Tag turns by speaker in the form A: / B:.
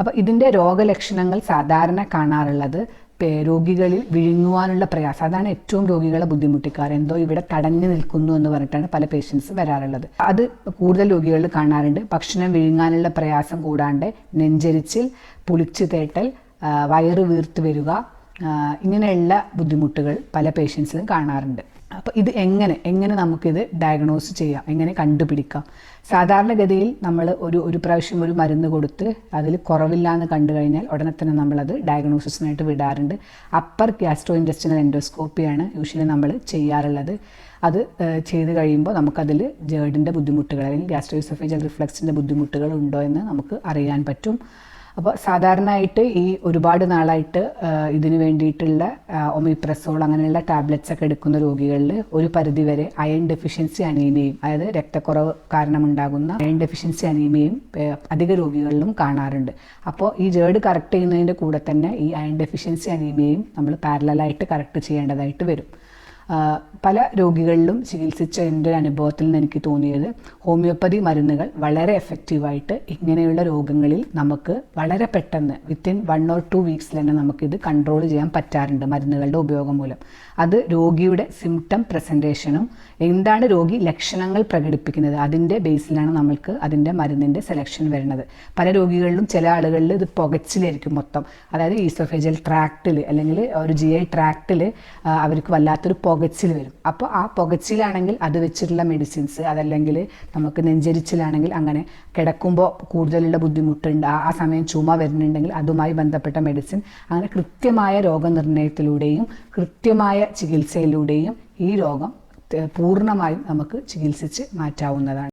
A: അപ്പോൾ ഇതിന്റെ രോഗലക്ഷണങ്ങൾ സാധാരണ കാണാറുള്ളത് രോഗികളിൽ വിഴുങ്ങുവാനുള്ള പ്രയാസം. അതാണ് ഏറ്റവും രോഗികളെ ബുദ്ധിമുട്ടിക്കാറ്. എന്തോ ഇവിടെ തടഞ്ഞു നിൽക്കുന്നു എന്ന് പറഞ്ഞിട്ടാണ് പല പേഷ്യൻസ് വരാറുള്ളത്. അത് കൂടുതൽ രോഗികളിൽ കാണാറുണ്ട്. ഭക്ഷണം വിഴുങ്ങാനുള്ള പ്രയാസം കൂടാണ്ട് നെഞ്ചരിച്ചിൽ പുളിച്ചു തേട്ടൽ വയറ് വീർത്ത് വരിക ഇങ്ങനെയുള്ള ബുദ്ധിമുട്ടുകൾ പല പേഷ്യൻസിലും കാണാറുണ്ട്. അപ്പോൾ ഇത് എങ്ങനെ എങ്ങനെ നമുക്കിത് ഡയഗ്നോസ് ചെയ്യാം? എങ്ങനെ കണ്ടുപിടിക്കാം? സാധാരണഗതിയിൽ നമ്മൾ ഒരു ഒരു പ്രാവശ്യം ഒരു മരുന്ന് കൊടുത്ത് അതിൽ കുറവില്ല എന്ന് കണ്ടു കഴിഞ്ഞാൽ ഉടനെ തന്നെ നമ്മളത് ഡയഗ്നോസിസിനായിട്ട് വിടാറുണ്ട്. അപ്പർ ഗ്യാസ്ട്രോ ഇൻഡസ്ട്രിയൽ എൻഡോസ്കോപ്പിയാണ് യൂഷ്വലി നമ്മൾ ചെയ്യാറുള്ളത്. അത് ചെയ്ത് കഴിയുമ്പോൾ നമുക്കതിൽ ജേർഡിന്റെ ബുദ്ധിമുട്ടുകൾ അല്ലെങ്കിൽ ഗ്യാസ്ട്രോസഫേജൽ റിഫ്ലക്സിന്റെ ബുദ്ധിമുട്ടുകൾ ഉണ്ടോ എന്ന് നമുക്ക് അറിയാൻ പറ്റും. അപ്പോൾ സാധാരണയായിട്ട് ഈ ഒരുപാട് നാളായിട്ട് ഇതിനു വേണ്ടിയിട്ടുള്ള ഒമിപ്രസോൾ അങ്ങനെയുള്ള ടാബ്ലറ്റ്സ് ഒക്കെ എടുക്കുന്ന രോഗികളിൽ ഒരു പരിധിവരെ അയൺ ഡെഫിഷ്യൻസി അനീമിയയും അതായത് രക്തക്കുറവ് കാരണമുണ്ടാകുന്ന അയൺ ഡെഫിഷ്യൻസി അനീമിയയും അധിക രോഗികളിലും കാണാറുണ്ട്. അപ്പോൾ ഈ ജേർഡ് കറക്റ്റ് ചെയ്യുന്നതിന്റെ കൂടെ തന്നെ ഈ അയൺ ഡെഫിഷ്യൻസി അനീമിയയും നമ്മൾ പാരലായിട്ട് കറക്റ്റ് ചെയ്യേണ്ടതായിട്ട് വരും. പല രോഗികളിലും ചികിത്സിച്ച എന്റെ അനുഭവത്തിൽ നിന്ന് എനിക്ക് തോന്നിയത് ഹോമിയോപ്പതി മരുന്നുകൾ വളരെ എഫക്റ്റീവായിട്ട് ഇങ്ങനെയുള്ള രോഗങ്ങളിൽ നമുക്ക് വളരെ പെട്ടെന്ന് വിത്തിൻ വൺ ഓർ ടു വീക്സിൽ തന്നെ നമുക്കിത് കൺട്രോൾ ചെയ്യാൻ പറ്റാറുണ്ട് മരുന്നുകളുടെ ഉപയോഗം മൂലം. അത് രോഗിയുടെ സിംറ്റം പ്രസന്റേഷനും എന്താണ് രോഗി ലക്ഷണങ്ങൾ പ്രകടിപ്പിക്കുന്നത് അതിന്റെ ബേസിലാണ് നമ്മൾക്ക് അതിന്റെ മരുന്നിന്റെ സെലക്ഷൻ വരുന്നത്. പല രോഗികളിലും ചില ആളുകളിൽ ഇത് പുകച്ചിലായിരിക്കും മൊത്തം. അതായത് ഈസോഫേജൽ ട്രാക്റ്റിൽ അല്ലെങ്കിൽ ഒരു ജി ഐ ട്രാക്റ്റിൽ അവർക്ക് വല്ലാത്തൊരു പുകച്ചിൽ വരും. അപ്പോൾ ആ പുകച്ചിലാണെങ്കിൽ അത് വെച്ചിട്ടുള്ള മെഡിസിൻസ് അതല്ലെങ്കിൽ നമുക്ക് നെഞ്ചരിച്ചിലാണെങ്കിൽ അങ്ങനെ കിടക്കുമ്പോൾ കൂടുതലുള്ള ബുദ്ധിമുട്ടുണ്ട്. ആ സമയം ചുമ വരുന്നുണ്ടെങ്കിൽ അതുമായി ബന്ധപ്പെട്ട മെഡിസിൻ അങ്ങനെ കൃത്യമായ രോഗനിർണയത്തിലൂടെയും കൃത്യമായ ചികിത്സയിലൂടെയും ഈ രോഗം പൂർണമായും നമുക്ക് ചികിത്സിച്ച് മാറ്റാവുന്നതാണ്.